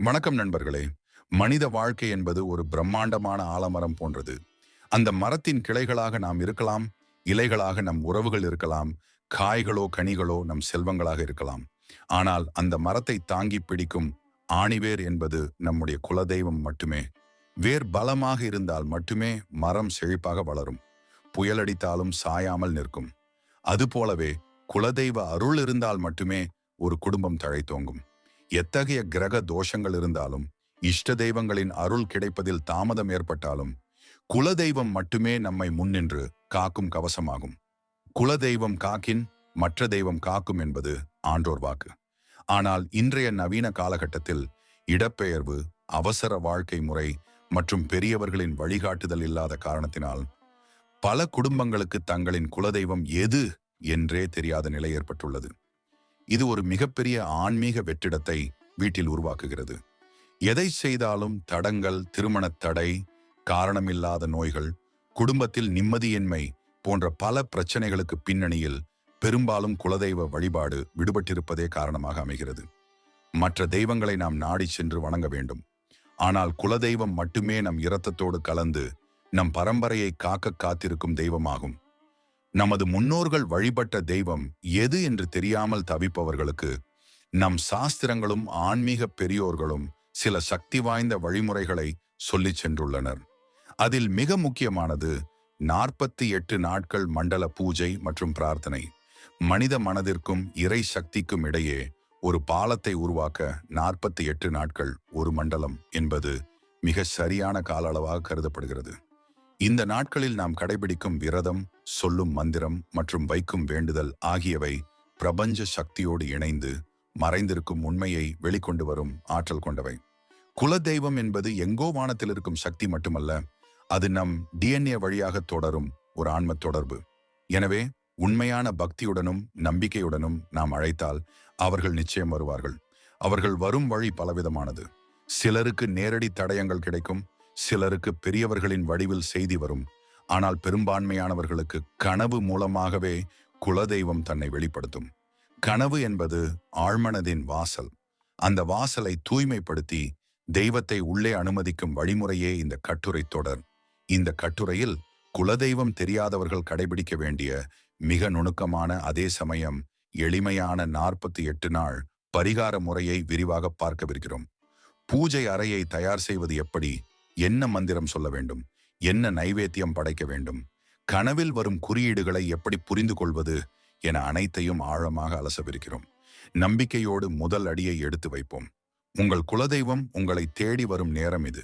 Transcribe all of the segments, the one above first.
வணக்கம் நண்பர்களே. மனித வாழ்க்கை என்பது ஒரு பிரம்மாண்டமான ஆலமரம் போன்றது. அந்த மரத்தின் கிளைகளாக நாம் இருக்கலாம் இலைகளாக நம் உறவுகள் இருக்கலாம் காய்களோ கனிகளோ நம் செல்வங்களாக இருக்கலாம். ஆனால் அந்த மரத்தை தாங்கி பிடிக்கும் ஆணிவேர் என்பது நம்முடைய குலதெய்வம் மட்டுமே. வேர் பலமாக இருந்தால் மட்டுமே மரம் செழிப்பாக வளரும். புயலடித்தாலும் சாயாமல் நிற்கும். அதுபோலவே குலதெய்வ அருள் இருந்தால் மட்டுமே ஒரு குடும்பம் தழைத்தோங்கும். எத்தகைய கிரக தோஷங்கள் இருந்தாலும் இஷ்ட தெய்வங்களின் அருள் கிடைப்பதில் தாமதம் ஏற்பட்டாலும் குலதெய்வம் மட்டுமே நம்மை முன்னின்று காக்கும் கவசமாகும். குலதெய்வம் காக்கின் மற்ற தெய்வம் காக்கும் என்பது ஆன்றோர் வாக்கு. ஆனால் இன்றைய நவீன காலகட்டத்தில் இடப்பெயர்வு அவசர வாழ்க்கை முறை மற்றும் பெரியவர்களின் வழிகாட்டுதல் இல்லாத காரணத்தினால் பல குடும்பங்களுக்கு தங்களின் குலதெய்வம் எது என்றே தெரியாத நிலை ஏற்பட்டுள்ளது. இது ஒரு மிகப்பெரிய ஆன்மீக வெற்றிடத்தை வீட்டில் உருவாக்குகிறது. எதை செய்தாலும் தடங்கள் திருமணத் தடை காரணமில்லாத நோய்கள் குடும்பத்தில் நிம்மதியின்மை போன்ற பல பிரச்சனைகளுக்கு பின்னணியில் பெரும்பாலும் குலதெய்வ வழிபாடு விடுபட்டிருப்பதே காரணமாக அமைகிறது. மற்ற தெய்வங்களை நாம் நாடி சென்று வணங்க வேண்டும். ஆனால் குலதெய்வம் மட்டுமே நம் இரத்தத்தோடு கலந்து நம் பரம்பரையை காக்க காத்திருக்கும் தெய்வமாகும். நமது முன்னோர்கள் வழிபட்ட தெய்வம் எது என்று தெரியாமல் தவிப்பவர்களுக்கு நம் சாஸ்திரங்களும் ஆன்மீக பெரியோர்களும் சில சக்தி வாய்ந்த வழிமுறைகளை சொல்லிச் சென்றுள்ளனர். அதில் மிக முக்கியமானது நாற்பத்தி எட்டு நாட்கள் மண்டல பூஜை மற்றும் பிரார்த்தனை. மனித மனதிற்கும் இறை சக்திக்கும் இடையே ஒரு பாலத்தை உருவாக்க நாற்பத்தி எட்டு நாட்கள் ஒரு மண்டலம் என்பது மிக சரியான கால அளவாக கருதப்படுகிறது. இந்த நாட்களில் நாம் கடைபிடிக்கும் விரதம் சொல்லும் மந்திரம் மற்றும் வைக்கும் வேண்டுதல் ஆகியவை பிரபஞ்ச சக்தியோடு இணைந்து மறைந்திருக்கும் உண்மையை வெளிக்கொண்டு வரும் ஆற்றல் கொண்டவை. குலதெய்வம் என்பது எங்கோ வானத்தில் இருக்கும் சக்தி மட்டுமல்ல அது நம் டிஎன்ஏ வழியாக தொடரும் ஒரு ஆன்ம தொடர்பு. எனவே உண்மையான பக்தியுடனும் நம்பிக்கையுடனும் நாம் அழைத்தால் அவர்கள் நிச்சயம் வருவார்கள். அவர்கள் வரும் வழி பலவிதமானது. சிலருக்கு நேரடி தடயங்கள் கிடைக்கும் சிலருக்கு பெரியவர்களின் வடிவில் செய்தி வரும். ஆனால் பெரும்பான்மையானவர்களுக்கு கனவு மூலமாகவே குலதெய்வம் தன்னை வெளிப்படுத்தும். கனவு என்பது ஆழ்மனதின் வாசல். அந்த வாசலை தூய்மைப்படுத்தி தெய்வத்தை உள்ளே அனுமதிக்கும் வழிமுறையே இந்த கட்டுரை தொடர். இந்த கட்டுரையில் குலதெய்வம் தெரியாதவர்கள் கடைபிடிக்க வேண்டிய மிக நுணுக்கமான அதே சமயம் எளிமையான நாற்பத்தி எட்டு நாள் பரிகார முறையை விரிவாக பார்க்கவிருக்கிறோம். பூஜை அறையை தயார் செய்வது எப்படி? என்ன மந்திரம் சொல்ல வேண்டும்? என்ன நைவேத்தியம் படைக்க வேண்டும்? கனவில் வரும் குறியீடுகளை எப்படி புரிந்து கொள்வது என அனைத்தையும் ஆழமாக அலசவிருக்கிறோம். நம்பிக்கையோடு முதல் அடியை எடுத்து வைப்போம். உங்கள் குலதெய்வம் உங்களை தேடி வரும் நேரம் இது.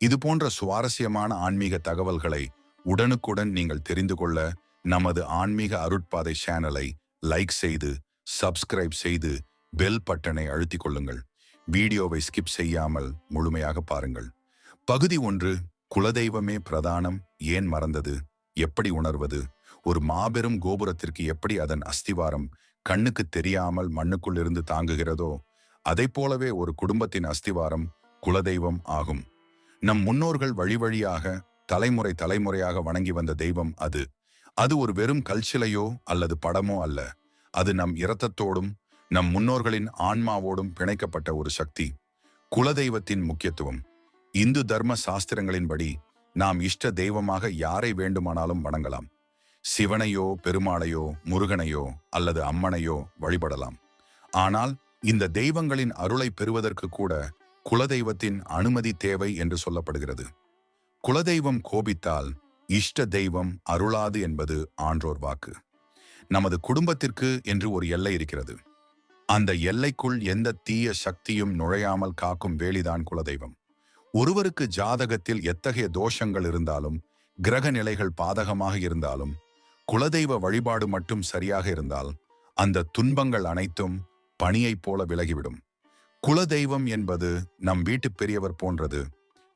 இது போன்ற சுவாரஸ்யமான ஆன்மீக தகவல்களை உடனுக்குடன் நீங்கள் தெரிந்து கொள்ள நமது ஆன்மீக அருட்பாதை சேனலை லைக் செய்து சப்ஸ்கிரைப் செய்து பெல் பட்டனை அழுத்திக் கொள்ளுங்கள். வீடியோவை ஸ்கிப் செய்யாமல் முழுமையாக பாருங்கள். பகுதி ஒன்று குலதெய்வமே பிரதானம் ஏன் மறந்தது? எப்படி உணர்வது? ஒரு மாபெரும் கோபுரத்திற்கு எப்படி அதன் அஸ்திவாரம் கண்ணுக்கு தெரியாமல் மண்ணுக்குள் இருந்து தாங்குகிறதோ அதை போலவே ஒரு குடும்பத்தின் அஸ்திவாரம் குலதெய்வம் ஆகும். நம் முன்னோர்கள் வழி வழியாக தலைமுறை தலைமுறையாக வணங்கி வந்த தெய்வம் அது. அது ஒரு வெறும் கல்சிலையோ அல்லது படமோ அல்ல. அது நம் இரத்தத்தோடும் நம் முன்னோர்களின் ஆன்மாவோடும் பிணைக்கப்பட்ட ஒரு சக்தி. குலதெய்வத்தின் முக்கியத்துவம். இந்து தர்ம சாஸ்திரங்களின்படி நாம் இஷ்ட தெய்வமாக யாரை வேண்டுமானாலும் வணங்கலாம். சிவனையோ பெருமாளையோ முருகனையோ அல்லது அம்மனையோ வழிபடலாம். ஆனால் இந்த தெய்வங்களின் அருளை பெறுவதற்கு கூட குலதெய்வத்தின் அனுமதி தேவை என்று சொல்லப்படுகிறது. குலதெய்வம் கோபித்தால் இஷ்ட தெய்வம் அருளாது என்பது ஆன்றோர் வாக்கு. நமது குடும்பத்திற்கு என்று ஒரு எல்லை இருக்கிறது. அந்த எல்லைக்குள் எந்த தீய சக்தியும் நுழையாமல் காக்கும் வேலிதான் குலதெய்வம். ஒருவருக்கு ஜாதகத்தில் எத்தகைய தோஷங்கள் இருந்தாலும் கிரக நிலைகள் பாதகமாக இருந்தாலும் குலதெய்வ வழிபாடு மட்டும் சரியாக இருந்தால் அந்த துன்பங்கள் அனைத்தும் பணியைப் போல விலகிவிடும். குலதெய்வம் என்பது நம் வீட்டு பெரியவர் போன்றது.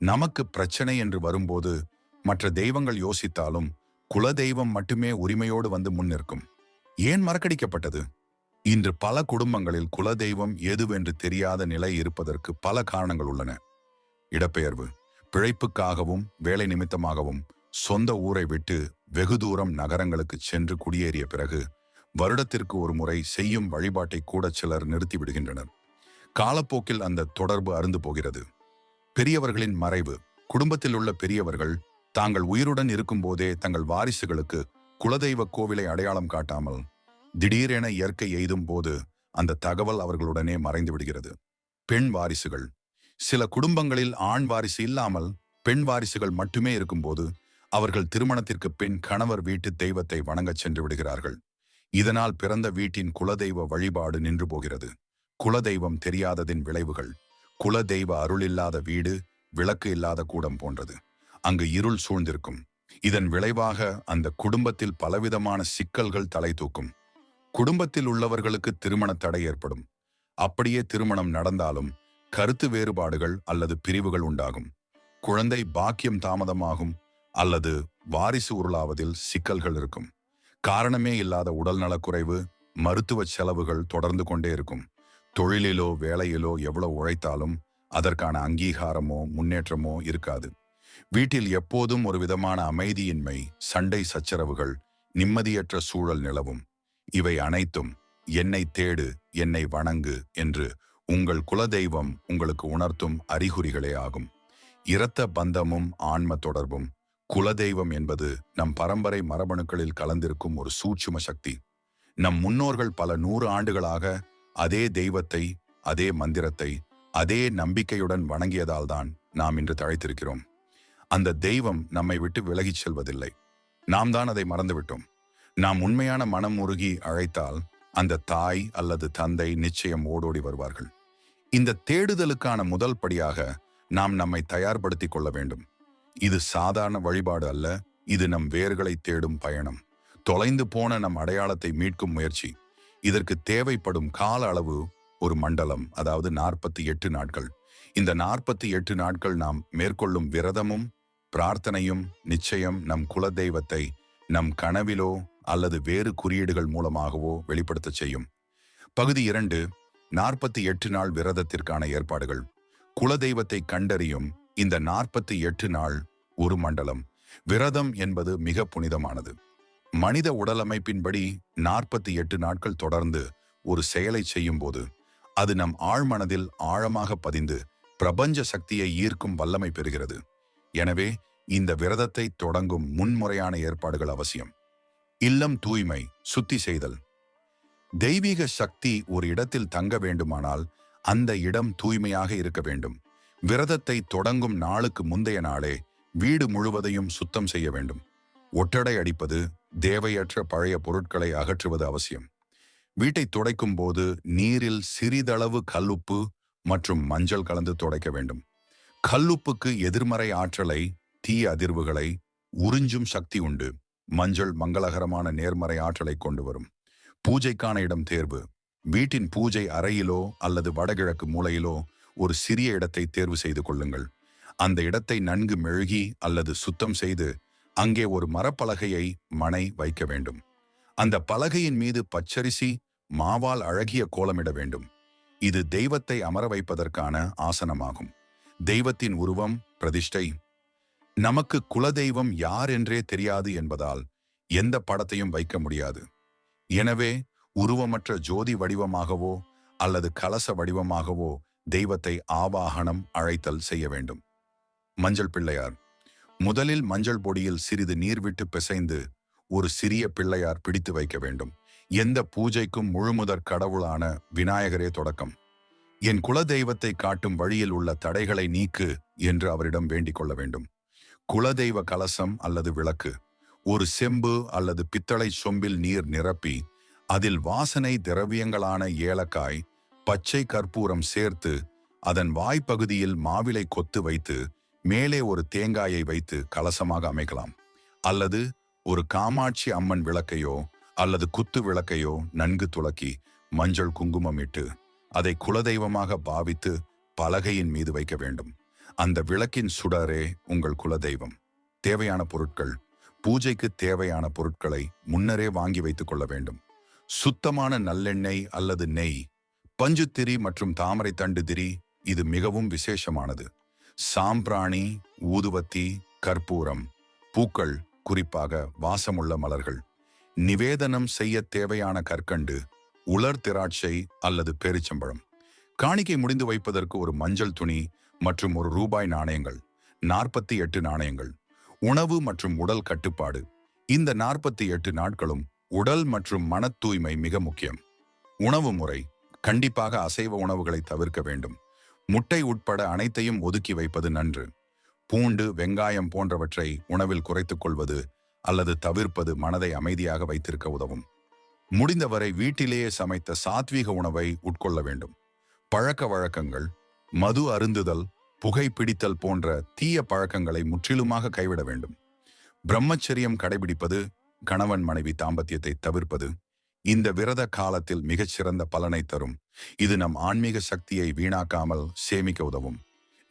நமக்கு பிரச்சனை என்று வரும்போது மற்ற தெய்வங்கள் யோசித்தாலும் குலதெய்வம் மட்டுமே உரிமையோடு வந்து முன்னிற்கும் ஏன் மறக்கடிக்கப்பட்டது? இன்று பல குடும்பங்களில் குலதெய்வம் எதுவென்று தெரியாத நிலை இருப்பதற்கு பல காரணங்கள் உள்ளன. இடப்பெயர்வு. பிழைப்புக்காகவும் வேலை நிமித்தமாகவும் சொந்த ஊரை விட்டு வெகு தூரம் நகரங்களுக்கு சென்று குடியேறிய பிறகு வருடத்திற்கு ஒரு முறை செய்யும் வழிபாட்டை கூட சிலர் நிறுத்திவிடுகின்றனர் காலப்போக்கில் அந்த தொடர்பு அருந்து போகிறது. பெரியவர்களின் மறைவு குடும்பத்தில் உள்ள பெரியவர்கள் தாங்கள் உயிருடன் இருக்கும்போதே தங்கள் வாரிசுகளுக்கு குலதெய்வ கோவிலை அடையாளம் காட்டாமல் திடீரென இயற்கை எய்தும் போது அந்த தகவல் அவர்களுடனே மறைந்து விடுகிறது. பெண் வாரிசுகள் சில குடும்பங்களில் ஆண் வாரிசு இல்லாமல் பெண் வாரிசுகள் மட்டுமே இருக்கும்போது அவர்கள் திருமணத்திற்கு பின் கணவர் வீட்டு தெய்வத்தை வணங்கச் சென்று விடுகிறார்கள். இதனால் பிறந்த வீட்டின் குலதெய்வ வழிபாடு நின்று போகிறது. குலதெய்வம் தெரியாததின் விளைவுகள் குலதெய்வ அருள் இல்லாத வீடு விளக்கு இல்லாத கூடம் போன்றது. அங்கு இருள் சூழ்ந்திருக்கும். இதன் விளைவாக அந்த குடும்பத்தில் பலவிதமான சிக்கல்கள் தலை தூக்கும். குடும்பத்தில் உள்ளவர்களுக்கு திருமண தடை ஏற்படும். அப்படியே திருமணம் நடந்தாலும் கருத்து வேறுபாடுகள் அல்லது பிரிவுகள் உண்டாகும். குழந்தை பாக்கியம் தாமதமாகும் அல்லது வாரிசு உருளாவதில் சிக்கல்கள் இருக்கும். காரணமே இல்லாத உடல்நலக்குறைவு மருத்துவ செலவுகள் தொடர்ந்து கொண்டே இருக்கும். தொழிலிலோ வேலையிலோ எவ்வளவு உழைத்தாலும் அதற்கான அங்கீகாரமோ முன்னேற்றமோ இருக்காது. வீட்டில் எப்போதும் ஒரு விதமான அமைதியின்மை சண்டை சச்சரவுகள் நிம்மதியற்ற சூழல் நிலவும். இவை அனைத்தும் என்னை தேடு என்னை வணங்கு என்று உங்கள் குலதெய்வம் உங்களுக்கு உணர்த்தும் அறிகுறிகளே ஆகும். இரத்த பந்தமும் ஆன்ம தொடர்பும் குலதெய்வம் என்பது நம் பரம்பரை மரபணுக்களில் கலந்திருக்கும் ஒரு சூட்சும சக்தி. நம் முன்னோர்கள் பல நூறு ஆண்டுகளாக அதே தெய்வத்தை அதே மந்திரத்தை அதே நம்பிக்கையுடன் வணங்கியதால் தான் நாம் இன்று தழைத்திருக்கிறோம். அந்த தெய்வம் நம்மை விட்டு விலகிச் செல்வதில்லை. நாம் தான் அதை மறந்துவிட்டோம். நாம் உண்மையான மனம் உருகி அழைத்தால் அந்த தாய் அல்லது தந்தை நிச்சயம் ஓடோடி வருவார்கள். இந்த தேடுதலுக்கான முதல் படியாக நாம் நம்மை தயார்படுத்திக் கொள்ள வேண்டும். இது சாதாரண வழிபாடு அல்ல இது நம் வேர்களை தேடும் பயணம். தொலைந்து போன நம் அடையாளத்தை மீட்கும் முயற்சி. இதற்கு தேவைப்படும் கால அளவு ஒரு மண்டலம் அதாவது நாற்பத்தி எட்டு நாட்கள். இந்த நாற்பத்தி எட்டு நாட்கள் நாம் மேற்கொள்ளும் விரதமும் பிரார்த்தனையும் நிச்சயம் நம் குலதெய்வத்தை நம் கனவிலோ அல்லது வேறு குறியீடுகள் மூலமாகவோ வெளிப்படுத்தச் செய்யும். பகுதி இரண்டு நாற்பத்தி எட்டு நாள் விரதத்திற்கான ஏற்பாடுகள். குலதெய்வத்தை கண்டறியும் இந்த நாற்பத்தி எட்டு நாள் ஒரு மண்டலம். விரதம் என்பது மிக புனிதமானது. மனித உடலமைப்பின்படி நாற்பத்தி எட்டு நாட்கள் தொடர்ந்து ஒரு செயலை செய்யும் போது அது நம் ஆழ்மனதில் ஆழமாக பதிந்து பிரபஞ்ச சக்தியை ஈர்க்கும் வல்லமை பெறுகிறது. எனவே இந்த விரதத்தை தொடங்கும் முன்முறையான ஏற்பாடுகள் அவசியம். இல்லம் தூய்மை சுத்தி செய்தல். தெய்வீக சக்தி ஒரு இடத்தில் தங்க வேண்டுமானால் அந்த இடம் தூய்மையாக இருக்க வேண்டும். விரதத்தை தொடங்கும் நாளுக்கு முந்தைய நாளே வீடு முழுவதையும் சுத்தம் செய்ய வேண்டும். ஒட்டடை அடிப்பது தேவையற்ற பழைய பொருட்களை அகற்றுவது அவசியம். வீட்டை துடைக்கும் போது நீரில் சிறிதளவு கல்லுப்பு மற்றும் மஞ்சள் கலந்து துடைக்க வேண்டும். கல்லுப்புக்கு எதிர்மறை ஆற்றலை தீ அதிர்வுகளை உறிஞ்சும் சக்தி உண்டு. மஞ்சள் மங்களகரமான நேர்மறை ஆற்றலை கொண்டு வரும். பூஜைக்கான இடம் தேர்வு. வீட்டின் பூஜை அறையிலோ அல்லது வடகிழக்கு மூலையிலோ ஒரு சிறிய இடத்தை தேர்வு செய்து கொள்ளுங்கள். அந்த இடத்தை நன்கு மெழுகி அல்லது சுத்தம் செய்து அங்கே ஒரு மரப்பலகையை மனை வைக்க வேண்டும். அந்த பலகையின் மீது பச்சரிசி மாவால் அழகிய கோலமிட வேண்டும். இது தெய்வத்தை அமர வைப்பதற்கான ஆசனமாகும். தெய்வத்தின் உருவம் பிரதிஷ்டை நமக்கு குலதெய்வம் யார் என்றே தெரியாது என்பதால் எந்த படத்தையும் வைக்க முடியாது. எனவே உருவமற்ற ஜோதி வடிவமாகவோ அல்லது கலச வடிவமாகவோ தெய்வத்தை ஆவாகனம் அழைத்தல் செய்ய வேண்டும். மஞ்சள் பிள்ளையார். முதலில் மஞ்சள் பொடியில் சிறிது நீர் விட்டு பிசைந்து ஒரு சிறிய பிள்ளையார் பிடித்து வைக்க வேண்டும். எந்த பூஜைக்கும் முழுமுதற் கடவுளான விநாயகரே தொடக்கம். என் குல தெய்வத்தை காட்டும் வழியில் உள்ள தடைகளை நீக்கு என்று அவரிடம் வேண்டிக் கொள்ள வேண்டும். குலதெய்வ கலசம் அல்லது விளக்கு ஒரு செம்பு அல்லது பித்தளை சொம்பில் நீர் நிரப்பி அதில் வாசனை திரவியங்களான ஏலக்காய் பச்சை கற்பூரம் சேர்த்து அதன் வாய்ப்பகுதியில் மாவிலை கொத்து வைத்து மேலே ஒரு தேங்காயை வைத்து கலசமாக அமைக்கலாம். அல்லது ஒரு காமாட்சி அம்மன் விளக்கையோ அல்லது குத்து விளக்கையோ நன்கு துளக்கி மஞ்சள் குங்குமம் இட்டு அதை குலதெய்வமாக பாவித்து பலகையின் மீது வைக்க வேண்டும். அந்த விளக்கின் சுடரே உங்கள் குலதெய்வம். தேவையான பொருட்கள் பூஜைக்கு தேவையான பொருட்களை முன்னரே வாங்கி வைத்துக் கொள்ள வேண்டும். சுத்தமான நல்லெண்ணெய் அல்லது நெய் பஞ்சுத்திரி மற்றும் தாமரை தண்டு திரி இது மிகவும் விசேஷமானது. சாம்பிராணி ஊதுவத்தி கற்பூரம் பூக்கள் குறிப்பாக வாசமுள்ள மலர்கள். நிவேதனம் செய்ய தேவையான கற்கண்டு உலர் திராட்சை அல்லது பேரிச்சம்பழம். காணிக்கை முடிந்து வைப்பதற்கு ஒரு மஞ்சள் துணி மற்றும் ஒரு ரூபாய் நாணயங்கள் நாற்பத்தி எட்டு நாணயங்கள் உணவு மற்றும் உடல் கட்டுப்பாடு. இந்த நாற்பத்தி எட்டு நாட்களும் உடல் மற்றும் மன தூய்மை மிக முக்கியம். உணவு முறை கண்டிப்பாக அசைவ உணவுகளை தவிர்க்க வேண்டும். முட்டை உட்பட அனைத்தையும் ஒதுக்கி வைப்பது நன்று. பூண்டு வெங்காயம் போன்றவற்றை உணவில் குறைத்துக் கொள்வது அல்லது தவிர்ப்பது மனதை அமைதியாக வைத்திருக்க உதவும். முடிந்தவரை வீட்டிலேயே சமைத்த சாத்வீக உணவை உட்கொள்ள வேண்டும். பழக்க வழக்கங்கள் மது அருந்துதல் புகைப்பிடித்தல் போன்ற தீய பழக்கங்களை முற்றிலுமாக கைவிட வேண்டும். பிரம்மச்சரியம் கடைபிடிப்பது கணவன் மனைவி தாம்பத்தியத்தை தவிர்ப்பது இந்த விரத காலத்தில் மிகச்சிறந்த பலனை தரும். இது நம் ஆன்மீக சக்தியை வீணாக்காமல் சேமிக்க உதவும்.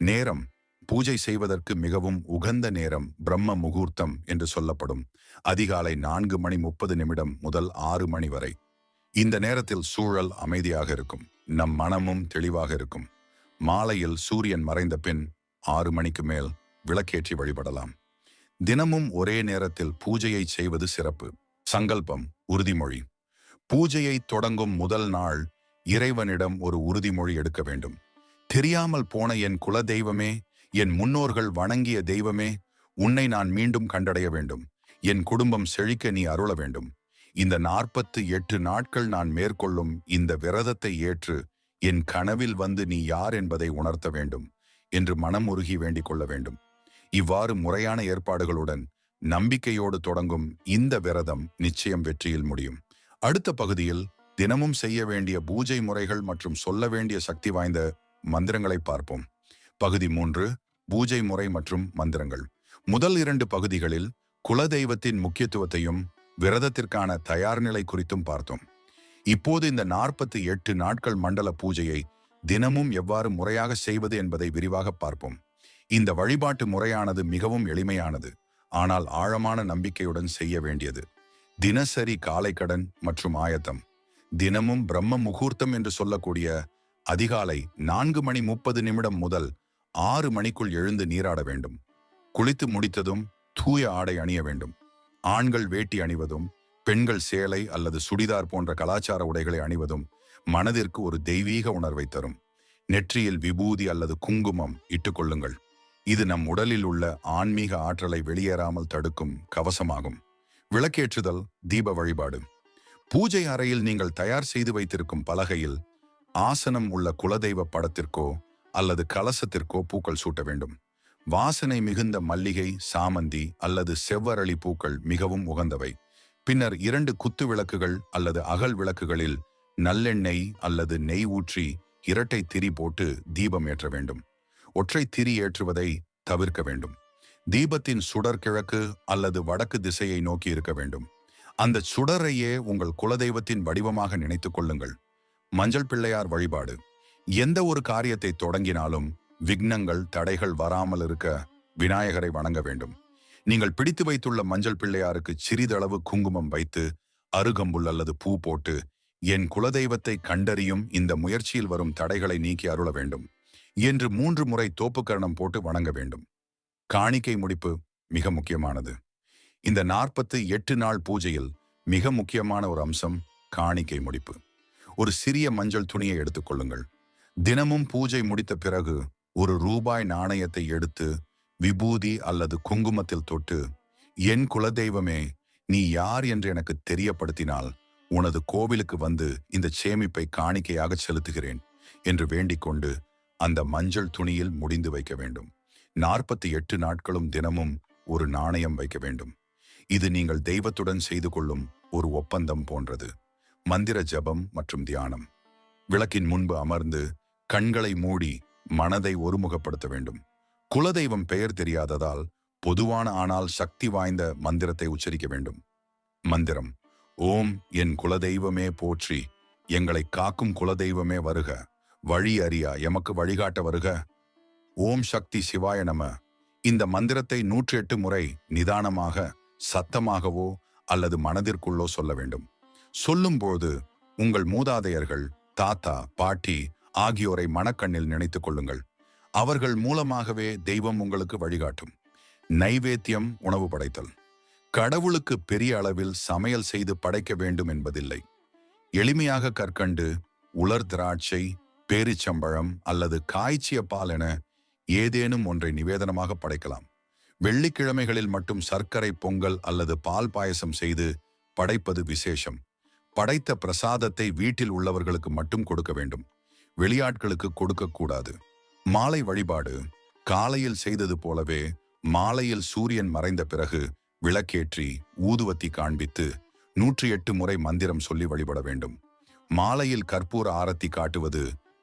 நேரம் பூஜை செய்வதற்கு மிகவும் உகந்த நேரம் பிரம்ம முகூர்த்தம் என்று சொல்லப்படும். அதிகாலை நான்கு மணி முப்பது நிமிடம் முதல் ஆறு மணி வரை. இந்த நேரத்தில் சூழல் அமைதியாக இருக்கும். நம் மனமும் தெளிவாக இருக்கும். மாலையில் சூரியன் மறைந்த பின் ஆறு மணிக்கு மேல் விளக்கேற்றி வழிபடலாம். தினமும் ஒரே நேரத்தில் பூஜையை செய்வது சிறப்பு. சங்கல்பம் உறுதிமொழி. பூஜையை தொடங்கும் முதல் நாள் இறைவனிடம் ஒரு உறுதிமொழி எடுக்க வேண்டும். தெரியாமல் போன என் குல தெய்வமே என் முன்னோர்கள் வணங்கிய தெய்வமே உன்னை நான் மீண்டும் கண்டடைய வேண்டும். என் குடும்பம் செழிக்க நீ அருள வேண்டும். இந்த நாற்பத்து எட்டு நாட்கள் நான் மேற்கொள்ளும் இந்த விரதத்தை ஏற்று என் கனவில் வந்து நீ யார் என்பதை உணர்த்த வேண்டும் என்று மனம் உருகி வேண்டிக் கொள்ள வேண்டும். இவ்வாறு முறையான ஏற்பாடுகளுடன் நம்பிக்கையோடு தொடங்கும் இந்த விரதம் நிச்சயம் வெற்றியில் முடியும். அடுத்த பகுதியில் தினமும் செய்ய வேண்டிய பூஜை முறைகள் மற்றும் சொல்ல வேண்டிய சக்தி வாய்ந்த மந்திரங்களை பார்ப்போம். பகுதி மூன்று பூஜை முறை மற்றும் மந்திரங்கள். முதல் இரண்டு பகுதிகளில் குலதெய்வத்தின் முக்கியத்துவத்தையும் விரதத்திற்கான தயார் நிலை குறித்தும் பார்த்தோம். இப்போது இந்த நாற்பத்தி எட்டு நாட்கள் மண்டல பூஜையை தினமும் எவ்வாறு முறையாக செய்வது என்பதை விரிவாக பார்ப்போம். இந்த வழிபாட்டு முறையானது மிகவும் எளிமையானது. ஆனால் ஆழமான நம்பிக்கையுடன் செய்ய வேண்டியது. தினசரி காலை கடன் மற்றும் ஆயத்தம். தினமும் பிரம்ம முகூர்த்தம் என்று சொல்லக்கூடிய அதிகாலை நான்கு மணி முப்பது நிமிடம் முதல் ஆறு மணிக்குள் எழுந்து நீராட வேண்டும். குளித்து முடித்ததும் தூய ஆடை அணிய வேண்டும். ஆண்கள் வேட்டி அணிவதும் பெண்கள் சேலை அல்லது சுடிதார் போன்ற கலாச்சார உடைகளை அணிவதும் மனதிற்கு ஒரு தெய்வீக உணர்வை தரும். நெற்றியில் விபூதி அல்லது குங்குமம் இட்டுக்கொள்ளுங்கள் இது நம் உடலில் உள்ள ஆன்மீக ஆற்றலை வெளியேறாமல் தடுக்கும் கவசமாகும். விளக்கேற்றுதல் தீப வழிபாடு. பூஜை அறையில் நீங்கள் தயார் செய்து வைத்திருக்கும் பலகையில் ஆசனம் உள்ள குலதெய்வ படத்திற்கோ அல்லது கலசத்திற்கோ பூக்கள் சூட்ட வேண்டும். வாசனை மிகுந்த மல்லிகை சாமந்தி அல்லது செவ்வரளி பூக்கள் மிகவும் உகந்தவை. பின்னர் இரண்டு குத்து விளக்குகள் அல்லது அகல் விளக்குகளில் நல்லெண்ணெய் அல்லது நெய் ஊற்றி இரட்டை திரி போட்டு தீபம் ஏற்ற வேண்டும். ஒற்றை திரி ஏற்றுவதை தவிர்க்க வேண்டும். தீபத்தின் சுடர் கிழக்கு அல்லது வடக்கு திசையை நோக்கி இருக்க வேண்டும். அந்த சுடரையே உங்கள் குலதெய்வத்தின் வடிவமாக நினைத்துக் கொள்ளுங்கள். மஞ்சள் பிள்ளையார் வழிபாடு. எந்த ஒரு காரியத்தை தொடங்கினாலும் விக்னங்கள் தடைகள் வராமல் இருக்க விநாயகரை வணங்க வேண்டும். நீங்கள் பிடித்து வைத்துள்ள மஞ்சள் பிள்ளையாருக்கு சிறிதளவு குங்குமம் வைத்து அருகம்புல் அல்லது பூ போட்டு என் குலதெய்வத்தை கண்டறியும் இந்த முயற்சியில் வரும் தடைகளை நீக்கி அருள வேண்டும். என்று மூன்று முறை தோப்புக்கரணம் போட்டு வணங்க வேண்டும். காணிக்கை முடிப்பு மிக முக்கியமானது. இந்த நாற்பத்து எட்டு நாள் பூஜையில் மிக முக்கியமான ஒரு அம்சம் காணிக்கை முடிப்பு. ஒரு சிறிய மஞ்சள் துணியை எடுத்துக்கொள்ளுங்கள் தினமும் பூஜை முடித்த பிறகு ஒரு ரூபாய் நாணயத்தை எடுத்து விபூதி அல்லது குங்குமத்தில் தொட்டு என் குலதெய்வமே நீ யார் என்று எனக்கு தெரியப்படுத்தினால் உனது கோவிலுக்கு வந்து இந்த சேமிப்பை காணிக்கையாக செலுத்துகிறேன் என்று வேண்டிக்கொண்டு அந்த மஞ்சள் துணியில் முடிந்து வைக்க வேண்டும். நாற்பத்தி எட்டு நாட்களும் தினமும் ஒரு நாணயம் வைக்க வேண்டும். இது நீங்கள் தெய்வத்துடன் செய்து கொள்ளும் ஒரு ஒப்பந்தம் போன்றது. மந்திர ஜபம் மற்றும் தியானம். விளக்கின் முன்பு அமர்ந்து கண்களை மூடி மனதை ஒருமுகப்படுத்த வேண்டும். குலதெய்வம் பெயர் தெரியாததால் பொதுவான ஆனால் சக்தி வாய்ந்த மந்திரத்தை உச்சரிக்க வேண்டும். மந்திரம் ஓம் என் குலதெய்வமே போற்றி எங்களை காக்கும் குலதெய்வமே வருக வழி அறியா எமக்கு வழிகாட்ட வருக. ஓம் சக்தி சிவாய நம இந்த மந்திரத்தை நூற்றி எட்டு முறை நிதானமாக சத்தமாகவோ அல்லது மனதிற்குள்ளோ சொல்ல வேண்டும். சொல்லும்போது உங்கள் மூதாதையர்கள் தாத்தா பாட்டி ஆகியோரை மனக்கண்ணில் நினைத்துக் கொள்ளுங்கள். அவர்கள் மூலமாகவே தெய்வம் உங்களுக்கு வழிகாட்டும். நைவேத்தியம் உணவு படைத்தல். கடவுளுக்கு பெரிய அளவில் சமையல் செய்து படைக்க வேண்டும் என்பதில்லை. எளிமையாக கற்கண்டு உலர் திராட்சை பேரிச்சம்பழம் அல்லது காய்ச்சிய பால் என ஏதேனும் ஒன்றை நிவேதனமாக படைக்கலாம். வெள்ளிக்கிழமைகளில் மட்டும் சர்க்கரை பொங்கல் அல்லது பால் பாயசம் செய்து படைப்பது விசேஷம். படைத்த பிரசாதத்தை வீட்டில் உள்ளவர்களுக்கு மட்டும் கொடுக்க வேண்டும். வெளியாட்களுக்கு கொடுக்கக்கூடாது. மாலை வழிபாடு காலையில் செய்தது போலவே மாலையில் சூரியன் மறைந்த பிறகு விளக்கேற்றி ஊதுவத்தி காண்பித்து நூற்றி எட்டு முறை மந்திரம் சொல்லி வழிபட வேண்டும். மாலையில் கற்பூர ஆரத்தி காட்டுவது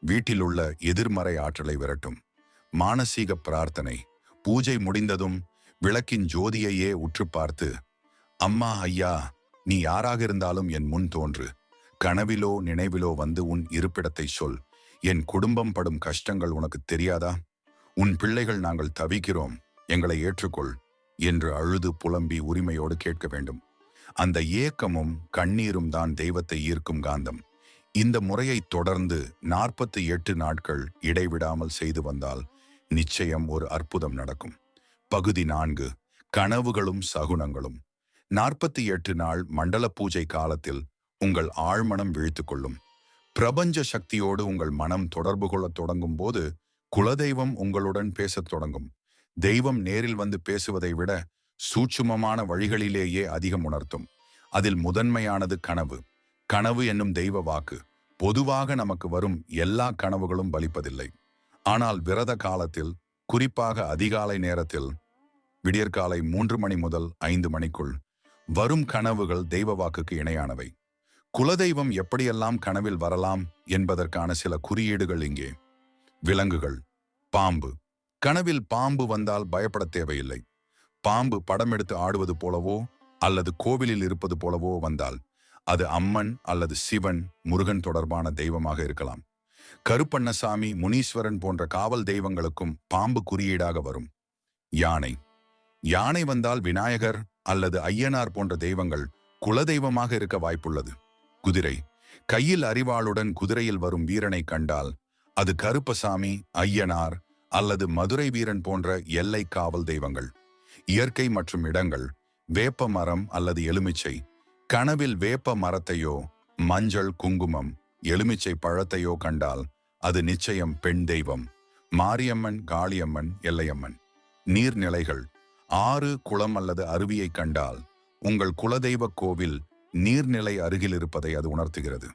வீட்டில் உள்ள எதிர்மறை ஆற்றலை விரட்டும். மானசீக பிரார்த்தனை பூஜை முடிந்ததும் விளக்கின் ஜோதியையே உற்று பார்த்து அம்மா ஐயா நீ யாராக இருந்தாலும் என் முன் தோன்று. கனவிலோ நினைவிலோ வந்து உன் இருப்பிடத்தை சொல். என் குடும்பம் படும் கஷ்டங்கள் உனக்கு தெரியாதா? உன் பிள்ளைகள் நாங்கள் தவிக்கிறோம். எங்களை ஏற்றுக்கொள் என்று அழுது புலம்பி உரிமையோடு கேட்க வேண்டும். அந்த ஏக்கமும் கண்ணீரும் தான் தெய்வத்தை ஈர்க்கும் காந்தம். இந்த முறையை தொடர்ந்து நாற்பத்தி எட்டு நாட்கள் இடைவிடாமல் செய்து வந்தால் நிச்சயம் ஒரு அற்புதம் நடக்கும். பகுதி நான்கு கனவுகளும் சகுனங்களும். நாற்பத்தி எட்டு நாள் மண்டல பூஜை காலத்தில் உங்கள் ஆழ்மனம் விழித்துக்கொள்ளும் பிரபஞ்ச சக்தியோடு உங்கள் மனம் தொடர்பு கொள்ளத் தொடங்கும் போது குலதெய்வம் உங்களுடன் பேசத் தொடங்கும். தெய்வம் நேரில் வந்து பேசுவதை விட சூட்சுமமான வழிகளிலேயே அதிகம் உணர்த்தும். அதில் முதன்மையானது கனவு. கனவு என்னும் தெய்வ வாக்கு. பொதுவாக நமக்கு வரும் எல்லா கனவுகளும் பலிப்பதில்லை. ஆனால் விரத காலத்தில் குறிப்பாக அதிகாலை நேரத்தில் விடியற்காலை மூன்று மணி முதல் ஐந்து மணிக்குள் வரும் கனவுகள் தெய்வ வாக்குக்கு இணையானவை. குலதெய்வம் எப்படியெல்லாம் கனவில் வரலாம் என்பதற்கான சில குறியீடுகள் இங்கே. விலங்குகள் பாம்பு. கனவில் பாம்பு வந்தால் பயப்பட தேவையில்லை. பாம்பு படம் எடுத்து ஆடுவது போலவோ அல்லது கோவிலில் இருப்பது போலவோ வந்தால் அது அம்மன் அல்லது சிவன் முருகன் தொடர்பான தெய்வமாக இருக்கலாம். கருப்பண்ணசாமி முனீஸ்வரன் போன்ற காவல் தெய்வங்களுக்கும் பாம்பு குறியீடாக வரும். யானை. யானை வந்தால் விநாயகர் அல்லது ஐயனார் போன்ற தெய்வங்கள் குலதெய்வமாக இருக்க வாய்ப்புள்ளது. குதிரை. கையில் அறிவாளுடன் குதிரையில் வரும் வீரனை கண்டால் அது கருப்பசாமி ஐயனார் அல்லது மதுரை வீரன் போன்ற எல்லை காவல் தெய்வங்கள். இயற்கை மற்றும் இடங்கள் வேப்ப மரம் அல்லது எலுமிச்சை. கனவில் வேப்ப மரத்தையோ மஞ்சள் குங்குமம் எலுமிச்சை பழத்தையோ கண்டால் அது நிச்சயம் பெண் தெய்வம். மாரியம்மன் காளியம்மன் எல்லையம்மன். நீர்நிலைகள் ஆறு குளம் அல்லது அருவியை கண்டால் உங்கள் குலதெய்வ கோவில் நீர்நிலை அருகில் இருப்பதை அது உணர்த்துகிறது.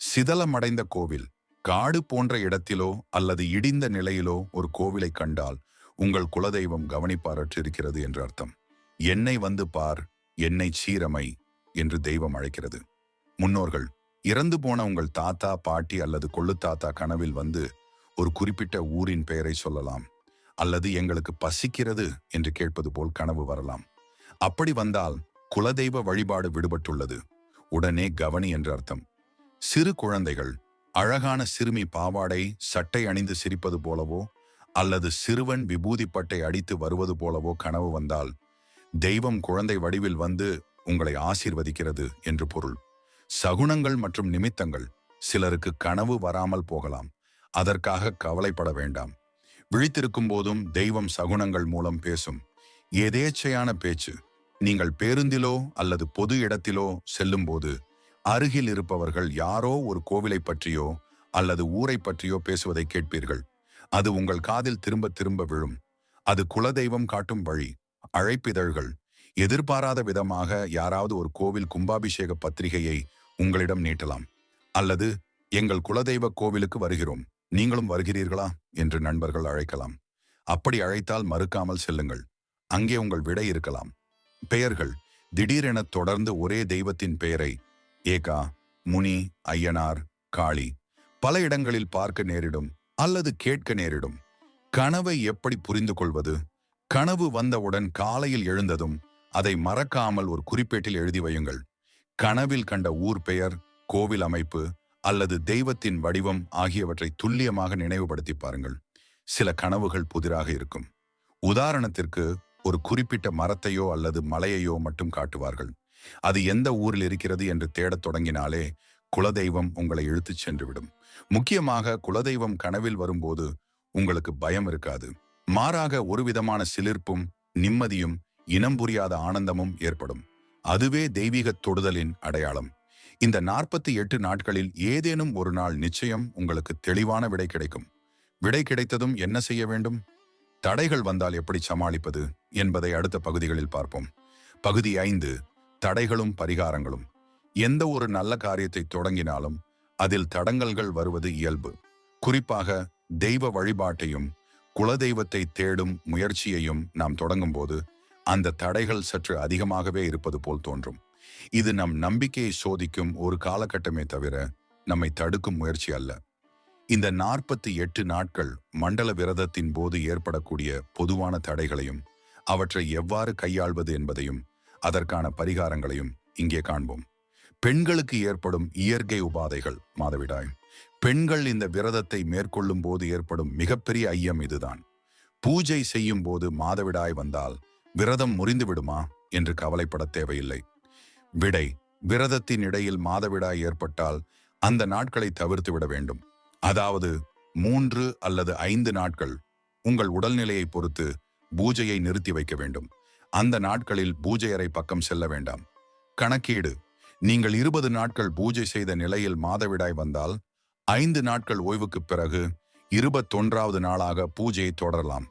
சிதலமடைந்த கோவில் காடு போன்ற இடத்திலோ அல்லது இடிந்த நிலையிலோ ஒரு கோவிலை கண்டால் உங்கள் குலதெய்வம் கவனிப்பாரற்றிருக்கிறது என்று அர்த்தம். என்னை வந்து பார் என்னை சீரமை என்று தெய்வம் அழைக்கிறது. முன்னோர்கள் இறந்து போன உங்கள் தாத்தா பாட்டி அல்லது கொள்ளு தாத்தா கனவில் வந்து ஒரு குறிப்பிட்ட ஊரின் பெயரை சொல்லலாம். அல்லது எங்களுக்கு பசிக்கிறது என்று கேட்பது போல் கனவு வரலாம். அப்படி வந்தால் குலதெய்வ வழிபாடு விடுபட்டுள்ளது. உடனே கவனி என்று அர்த்தம். சிறு குழந்தைகள் அழகான சிறுமி பாவாடை சட்டை அணிந்து சிரிப்பது போலவோ அல்லது சிறுவன் விபூதி பட்டை அடித்து வருவது போலவோ கனவு வந்தால் தெய்வம் குழந்தை வடிவில் வந்து உங்களை ஆசீர்வதிக்கிறது என்று பொருள். சகுனங்கள் மற்றும் நிமித்தங்கள் சிலருக்கு கனவு வராமல் போகலாம். அதற்காக கவலைப்பட வேண்டாம். விழித்திருக்கும் போதும் தெய்வம் சகுனங்கள் மூலம் பேசும். எதேச்சையான பேச்சு நீங்கள் பேருந்திலோ அல்லது பொது இடத்திலோ செல்லும்போது அருகில் இருப்பவர்கள் யாரோ ஒரு கோவிலை பற்றியோ அல்லது ஊரை பற்றியோ பேசுவதை கேட்பீர்கள். அது உங்கள் காதில் திரும்ப திரும்ப விழும். அது குலதெய்வம் காட்டும் வழி அழைப்பிதழ்கள். எதிர்பாராத விதமாக யாராவது ஒரு கோவில் கும்பாபிஷேக பத்திரிகையை உங்களிடம் நீட்டலாம். அல்லது எங்கள் குலதெய்வ கோவிலுக்கு வருகிறோம் நீங்களும் வருகிறீர்களா என்று நண்பர்கள் அழைக்கலாம். அப்படி அழைத்தால் மறுக்காமல் செல்லுங்கள். அங்கே உங்கள் விடை இருக்கலாம். பெயர்கள். திடீரென தொடர்ந்து ஒரே தெய்வத்தின் பெயரை ஏகா முனி ஐயனார் காளி பல இடங்களில் பார்க்க நேரிடும் அல்லது கேட்க நேரிடும். கனவை எப்படி புரிந்து கொள்வது கனவு வந்தவுடன் காலையில் எழுந்ததும் அதை மறக்காமல் ஒரு குறிப்பேட்டில் எழுதி வையுங்கள். கனவில் கண்ட ஊர் பெயர் கோவில் அமைப்பு அல்லது தெய்வத்தின் வடிவம் ஆகியவற்றை துல்லியமாக நினைவுபடுத்தி பாருங்கள். சில கனவுகள் புதிராக இருக்கும். உதாரணத்திற்கு ஒரு குறிப்பிட்ட மரத்தையோ அல்லது மலையையோ மட்டும் காட்டுவார்கள். அது எந்த ஊரில் இருக்கிறது என்று தேடத் தொடங்கினாலே குலதெய்வம் உங்களை இழுத்துச் சென்றுவிடும். முக்கியமாக குலதெய்வம் கனவில் வரும்போது உங்களுக்கு பயம் இருக்காது. மாறாக ஒரு விதமான சிலிர்ப்பும் நிம்மதியும் இனம் புரியாத ஆனந்தமும் ஏற்படும். அதுவே தெய்வீக தொடுதலின் அடையாளம். இந்த நாற்பத்தி எட்டு நாட்களில் ஏதேனும் ஒரு நாள் நிச்சயம் உங்களுக்கு தெளிவான விடை கிடைக்கும். விடை கிடைத்ததும் என்ன செய்ய வேண்டும்? தடைகள் வந்தால் எப்படி சமாளிப்பது? என்பதை அடுத்த பகுதிகளில் பார்ப்போம். பகுதி ஐந்து தடைகளும் பரிகாரங்களும். எந்த ஒரு நல்ல காரியத்தை தொடங்கினாலும் அதில் தடங்கல்கள் வருவது இயல்பு. குறிப்பாக தெய்வ வழிபாட்டையும் குலதெய்வத்தை தேடும் முயற்சியையும் நாம் தொடங்கும்போது அந்த தடைகள் சற்று அதிகமாகவே இருப்பது போல் தோன்றும். இது நம் நம்பிக்கையை சோதிக்கும் ஒரு காலகட்டமே தவிர நம்மை தடுக்கும் முயற்சி அல்ல. இந்த நாற்பத்தி எட்டு நாட்கள் மண்டல விரதத்தின் போது ஏற்படக்கூடிய பொதுவான தடைகளையும் அவற்றை எவ்வாறு கையாள்வது என்பதையும் அதற்கான பரிகாரங்களையும் இங்கே காண்போம். பெண்களுக்கு ஏற்படும் இயற்கை உபாதைகள் மாதவிடாய். பெண்கள் இந்த விரதத்தை மேற்கொள்ளும் போது ஏற்படும் மிகப்பெரிய ஐயம் இதுதான். பூஜை செய்யும் போது மாதவிடாய் வந்தால் விரதம் முறிந்து விடுமா என்று கவலைப்பட தேவையில்லை. விடை விரதத்தின் இடையில் மாதவிடாய் ஏற்பட்டால் அந்த நாட்களை தவிர்த்து விட வேண்டும். அதாவது மூன்று அல்லது ஐந்து நாட்கள் உங்கள் உடல்நிலையை பொறுத்து பூஜையை நிறுத்தி வைக்க வேண்டும். அந்த நாட்களில் பூஜை அறை பக்கம் செல்ல வேண்டாம். கணக்கீடு. நீங்கள் இருபது நாட்கள் பூஜை செய்த நிலையில் மாதவிடாய் வந்தால் ஐந்து நாட்கள் ஓய்வுக்கு பிறகு இருபத்தொன்றாவது நாளாக பூஜையை தொடரலாம்.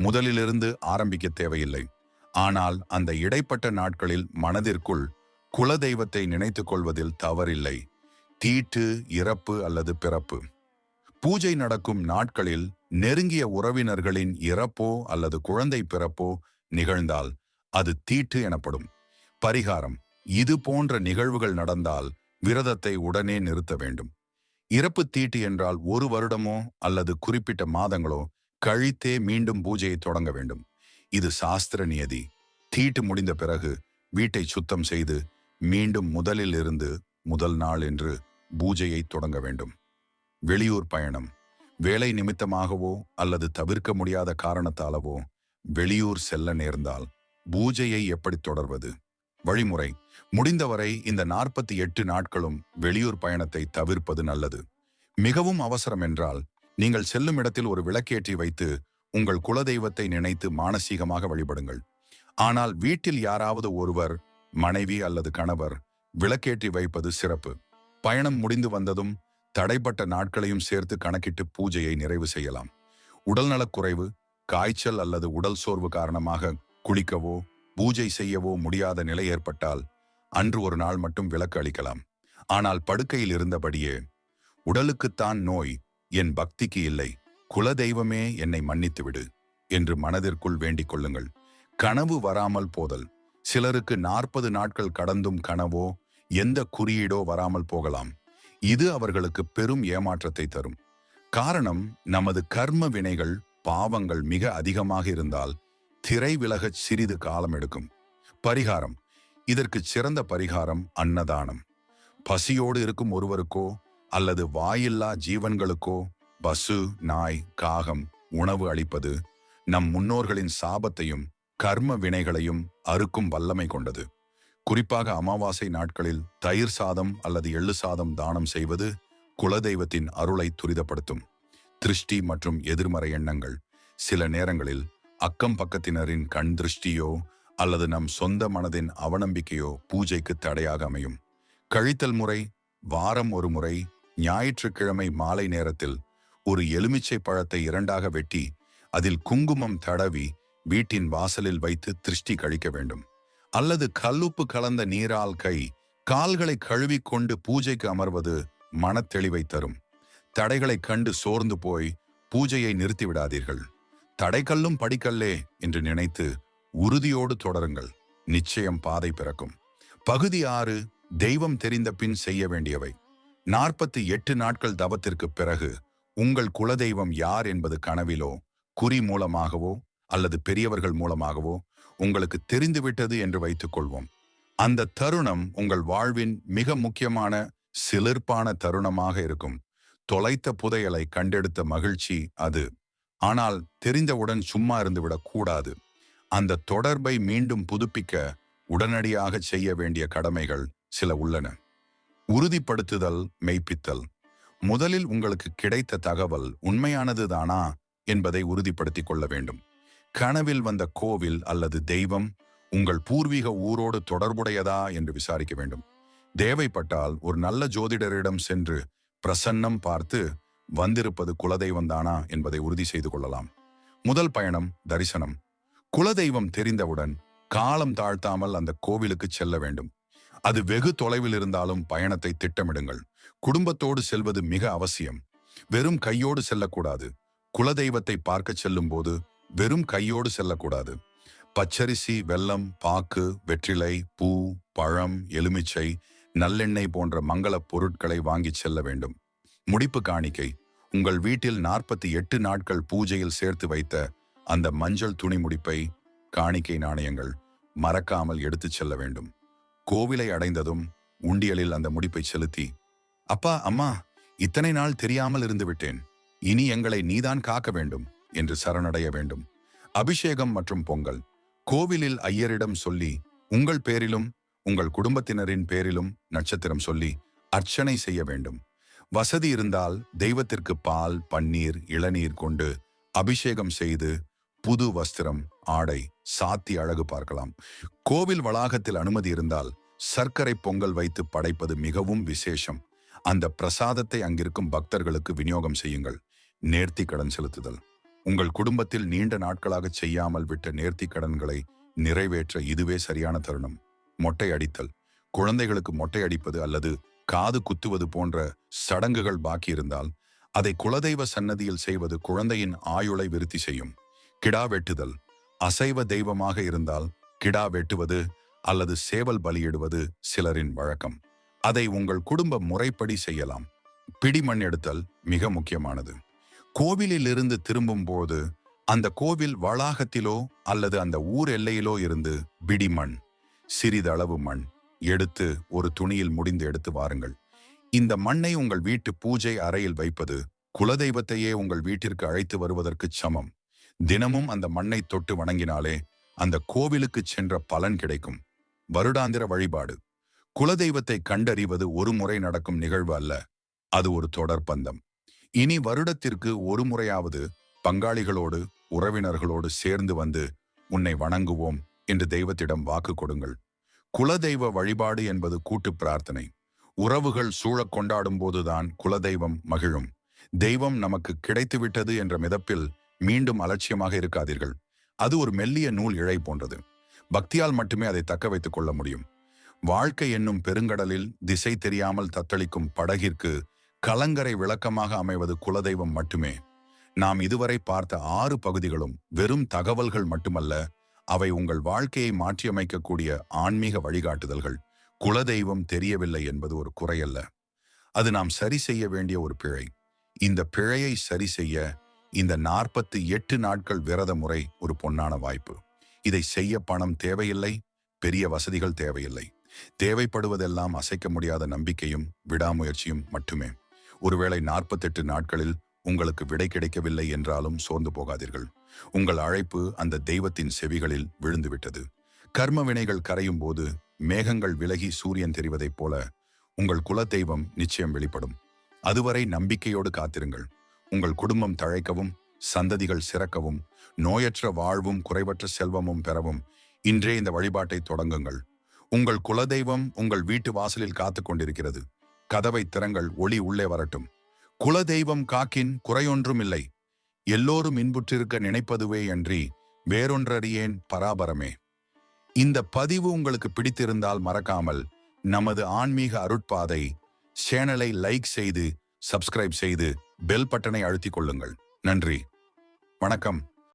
முதலிலிருந்து ஆரம்பிக்க தேவையில்லை. ஆனால் அந்த இடைப்பட்ட நாட்களில் மனதிற்குள் குலதெய்வத்தை நினைத்துக் கொள்வதில் தவறில்லை. தீட்டு இறப்பு அல்லது பிறப்பு. பூஜை நடக்கும் நாட்களில் நெருங்கிய உறவினர்களின் இறப்போ அல்லது குழந்தை பிறப்போ நிகழ்ந்தால் அது தீட்டு எனப்படும். பரிகாரம் இது போன்ற நிகழ்வுகள் நடந்தால் விரதத்தை உடனே நிறுத்த வேண்டும். இறப்பு தீட்டு என்றால் ஒரு வருடமோ அல்லது குறிப்பிட்ட மாதங்களோ கழித்தே மீண்டும் பூஜையை தொடங்க வேண்டும். இது சாஸ்திர நியதி. தீட்டு முடிந்த பிறகு வீட்டை சுத்தம் செய்து மீண்டும் முதலில் இருந்து முதல் நாள் என்று பூஜையை தொடங்க வேண்டும். வெளியூர் பயணம். வேலை நிமித்தமாகவோ அல்லது தவிர்க்க முடியாத காரணத்தாலவோ வெளியூர் செல்ல நேர்ந்தால் பூஜையை எப்படி தொடர்வது? வழிமுறை. முடிந்தவரை இந்த நாற்பத்தி எட்டு நாட்களும் வெளியூர் பயணத்தை தவிர்ப்பது நல்லது. மிகவும் அவசரம் என்றால் நீங்கள் செல்லும் இடத்தில் ஒரு விளக்கேற்றி வைத்து உங்கள் குலதெய்வத்தை நினைத்து மானசீகமாக வழிபடுங்கள். ஆனால் வீட்டில் யாராவது ஒருவர் மனைவி அல்லது கணவர் விளக்கேற்றி வைப்பது சிறப்பு. பயணம் முடிந்து வந்ததும் தடைப்பட்ட நாட்களையும் சேர்த்து கணக்கிட்டு பூஜையை நிறைவு செய்யலாம். உடல்நலக்குறைவு காய்ச்சல் அல்லது உடல் சோர்வு காரணமாக குளிக்கவோ பூஜை செய்யவோ முடியாத நிலை ஏற்பட்டால் அன்று ஒரு நாள் மட்டும் விலக்கு அளிக்கலாம். ஆனால் படுக்கையில் இருந்தபடியே உடலுக்குத்தான் நோய் என் பக்திக்கு இல்லை குலதெய்வமே என்னை மன்னித்துவிடு என்று மனதிற்குள் வேண்டிக் கொள்ளுங்கள். கனவு வராமல் போதல். சிலருக்கு நாற்பது நாட்கள் கடந்தும் கனவோ எந்த குறியீடோ வராமல் போகலாம். இது அவர்களுக்கு பெரும் ஏமாற்றத்தை தரும். காரணம் நமது கர்ம வினைகள் பாவங்கள் மிக அதிகமாக இருந்தால் திரை விலகச் சிறிது காலம் எடுக்கும். பரிகாரம் இதற்கு சிறந்த பரிகாரம் அன்னதானம். பசியோடு இருக்கும் ஒருவருக்கோ அல்லது வாயில்லா ஜீவன்களுக்கோ பசு நாய் காகம் உணவு அளிப்பது நம் முன்னோர்களின் சாபத்தையும் கர்ம வினைகளையும் அறுக்கும் வல்லமை கொண்டது. குறிப்பாக அமாவாசை நாட்களில் தயிர் சாதம் அல்லது எள்ளு சாதம் தானம் செய்வது குலதெய்வத்தின் அருளை துரிதப்படுத்தும். திருஷ்டி மற்றும் எதிர்மறை எண்ணங்கள். சில நேரங்களில் அக்கம் பக்கத்தினரின் கண் திருஷ்டியோ அல்லது நம் சொந்த மனதின் அவநம்பிக்கையோ பூஜைக்கு தடையாக அமையும். கழித்தல் முறை வாரம் ஒரு முறை ஞாயிற்றுக்கிழமை மாலை நேரத்தில் ஒரு எலுமிச்சை பழத்தை இரண்டாக வெட்டி அதில் குங்குமம் தடவி வீட்டின் வாசலில் வைத்து திருஷ்டி கழிக்க வேண்டும். அல்லது கல்லுப்பு கலந்த நீரால் கை கால்களை கழுவிக்கொண்டு பூஜைக்கு அமர்வது மனத்தெளிவை தரும். தடைகளை கண்டு சோர்ந்து போய் பூஜையை நிறுத்திவிடாதீர்கள். தடைக்கல்லும் படிக்கல்லே என்று நினைத்து உறுதியோடு தொடருங்கள். நிச்சயம் பாதை பிறக்கும். பகுதி ஆறு தெய்வம் தெரிந்த பின் செய்ய வேண்டியவை. நாற்பத்தி எட்டு நாட்கள் தவத்திற்கு பிறகு உங்கள் குலதெய்வம் யார் என்பது கனவிலோ குறி மூலமாகவோ அல்லது பெரியவர்கள் மூலமாகவோ உங்களுக்கு தெரிந்துவிட்டது என்று வைத்துக் கொள்வோம் அந்த தருணம் உங்கள் வாழ்வின் மிக முக்கியமான சிலிர்ப்பான தருணமாக இருக்கும். தொலைத்த புதையலை கண்டெடுத்த மகிழ்ச்சி அது. ஆனால் தெரிந்தவுடன் சும்மா இருந்துவிடக் கூடாது. அந்த தொடர்பை மீண்டும் புதுப்பிக்க உடனடியாக செய்ய வேண்டிய கடமைகள் சில உள்ளன. உறுதிப்படுத்துதல் மெய்ப்பித்தல். முதலில் உங்களுக்கு கிடைத்த தகவல் உண்மையானது தானா என்பதை உறுதிப்படுத்திக் கொள்ள வேண்டும். கனவில் வந்த கோவில் அல்லது தெய்வம் உங்கள் பூர்வீக ஊரோடு தொடர்புடையதா என்று விசாரிக்க வேண்டும். தேவைப்பட்டால் ஒரு நல்ல ஜோதிடரிடம் சென்று பிரசன்னம் பார்த்து வந்திருப்பது குலதெய்வம் தானா என்பதை உறுதி செய்து கொள்ளலாம். முதல் பயணம் தரிசனம். குலதெய்வம் தெரிந்தவுடன் காலம் தாழ்த்தாமல் அந்த கோவிலுக்கு செல்ல வேண்டும். அது வெகு தொலைவில் இருந்தாலும் பயணத்தை திட்டமிடுங்கள். குடும்பத்தோடு செல்வது மிக அவசியம். வெறும் கையோடு செல்லக்கூடாது. குலதெய்வத்தை பார்க்க செல்லும் போது வெறும் கையோடு செல்லக்கூடாது. பச்சரிசி வெல்லம் பாக்கு வெற்றிலை பூ பழம் எலுமிச்சை நல்லெண்ணெய் போன்ற மங்கள பொருட்களை வாங்கி செல்ல வேண்டும். முடிப்பு காணிக்கை. உங்கள் வீட்டில் நாற்பத்தி எட்டு நாட்கள் பூஜையில் சேர்த்து வைத்த அந்த மஞ்சள் துணி முடிப்பை காணிக்கை நாணயங்கள் மறக்காமல் எடுத்துச் செல்ல வேண்டும். கோவிலை அடைந்ததும் உண்டியலில் அந்த முடிப்பை செலுத்தி அப்பா அம்மா இத்தனை நாள் தெரியாமல் இருந்து விட்டேன். இனி எங்களை நீதான் காக்க வேண்டும். என்று சரணடைய வேண்டும். அபிஷேகம் மற்றும் பொங்கல். கோவிலில் ஐயரிடம் சொல்லி உங்கள் பேரிலும் உங்கள் குடும்பத்தினரின் பேரிலும் நட்சத்திரம் சொல்லி அர்ச்சனை செய்ய வேண்டும். வசதி இருந்தால் தெய்வத்திற்கு பால் பன்னீர் இளநீர் கொண்டு அபிஷேகம் செய்து புது வஸ்திரம் ஆடை சாத்தி அழகு பார்க்கலாம். கோவில் வளாகத்தில் அனுமதி இருந்தால் சர்க்கரை பொங்கல் வைத்து படைப்பது மிகவும் விசேஷம். அந்த பிரசாதத்தை அங்கிருக்கும் பக்தர்களுக்கு விநியோகம் செய்யுங்கள். நேர்த்தி கடன் செலுத்துதல். உங்கள் குடும்பத்தில் நீண்ட நாட்களாக செய்யாமல் விட்ட நேர்த்தி கடன்களை நிறைவேற்ற இதுவே சரியான தருணம். மொட்டை அடித்தல். குழந்தைகளுக்கு மொட்டை அடிப்பது அல்லது காது குத்துவது போன்ற சடங்குகள் பாக்கி இருந்தால் அதை குலதெய்வ சன்னதியில் செய்வது குழந்தையின் ஆயுளை விருத்தி செய்யும். கிடா வெட்டுதல். அசைவ தெய்வமாக இருந்தால் கிடா வெட்டுவது அல்லது சேவல் பலியிடுவது சிலரின் வழக்கம். அதை உங்கள் குடும்ப முறைப்படி செய்யலாம். பிடிமண் எடுத்தல் மிக முக்கியமானது. கோவிலில் இருந்து திரும்பும் போது அந்த கோவில் வளாகத்திலோ அல்லது அந்த ஊர் எல்லையிலோ இருந்து பிடிமண் சிறிதளவு மண் எடுத்து ஒரு துணியில் முடிந்து எடுத்து வாருங்கள். இந்த மண்ணை உங்கள் வீட்டு பூஜை அறையில் வைப்பது குலதெய்வத்தையே உங்கள் வீட்டிற்கு அழைத்து வருவதற்கு சமம். தினமும் அந்த மண்ணை தொட்டு வணங்கினாலே அந்த கோவிலுக்கு சென்ற பலன் கிடைக்கும். வருடாந்திர வழிபாடு. குலதெய்வத்தை கண்டறிவது ஒரு முறை நடக்கும் நிகழ்வு அல்ல. அது ஒரு தொடர் பந்தம். இனி வருடத்திற்கு ஒரு முறையாவது பங்காளிகளோடு உறவினர்களோடு சேர்ந்து வந்து உன்னை வணங்குவோம் என்று தெய்வத்திடம் வாக்கு கொடுங்கள். குலதெய்வ வழிபாடு என்பது கூட்டு பிரார்த்தனை. உறவுகள் சூழக் கொண்டாடும் போதுதான் குலதெய்வம் மகிழும். தெய்வம் நமக்கு கிடைத்துவிட்டது என்ற மிதப்பில் மீண்டும் அலட்சியமாக இருக்காதீர்கள். அது ஒரு மெல்லிய நூல் இழை போன்றது. பக்தியால் மட்டுமே அதை தக்க வைத்துக் கொள்ள முடியும். வாழ்க்கை என்னும் பெருங்கடலில் திசை தெரியாமல் தத்தளிக்கும் படகிற்கு கலங்கரை விளக்கமாக அமைவது குலதெய்வம் மட்டுமே. நாம் இதுவரை பார்த்த ஆறு பகுதிகளும் வெறும் தகவல்கள் மட்டுமல்ல அவை உங்கள் வாழ்க்கையை மாற்றியமைக்கக்கூடிய ஆன்மீக வழிகாட்டுதல்கள். குலதெய்வம் தெரியவில்லை என்பது ஒரு குறையல்ல. அது நாம் சரி செய்ய வேண்டிய ஒரு பிழை. இந்த பிழையை சரி செய்ய இந்த நாற்பத்தி எட்டு நாட்கள் விரத முறை ஒரு பொன்னான வாய்ப்பு. இதை செய்ய பணம் தேவையில்லை பெரிய வசதிகள் தேவையில்லை. தேவைப்படுவதெல்லாம் அசைக்க முடியாத நம்பிக்கையும் விடாமுயற்சியும் மட்டுமே. ஒருவேளை நாற்பத்தெட்டு நாட்களில் உங்களுக்கு விடை கிடைக்கவில்லை என்றாலும் சோர்ந்து போகாதீர்கள். உங்கள் அழைப்பு அந்த தெய்வத்தின் செவிகளில் விழுந்துவிட்டது. கர்ம வினைகள் கரையும் போது மேகங்கள் விலகி சூரியன் தெரிவதைப் போல உங்கள் குல தெய்வம் நிச்சயம் வெளிப்படும். அதுவரை நம்பிக்கையோடு காத்திருங்கள். உங்கள் குடும்பம் தழைக்கவும் சந்ததிகள் சிறக்கவும் நோயற்ற வாழ்வும் குறைவற்ற செல்வமும் பெறவும் இன்றே இந்த வழிபாட்டை தொடங்குங்கள். உங்கள் குலதெய்வம் உங்கள் வீட்டு வாசலில் காத்து கொண்டிருக்கிறது. கதவை திறங்கள் ஒளி உள்ளே வரட்டும். குலதெய்வம் காக்கின் குறையொன்றும் இல்லை. எல்லோரும் இன்புற்றிருக்க நினைப்பதுவே அன்றி வேறொன்றறியேன் பராபரமே. இந்த பதிவு உங்களுக்கு பிடித்திருந்தால் மறக்காமல் நமது ஆன்மீக அருட்பாதை சேனலை லைக் செய்து சப்ஸ்கிரைப் செய்து பெல் பட்டனை அழுத்திக் கொள்ளுங்கள். நன்றி. வணக்கம்.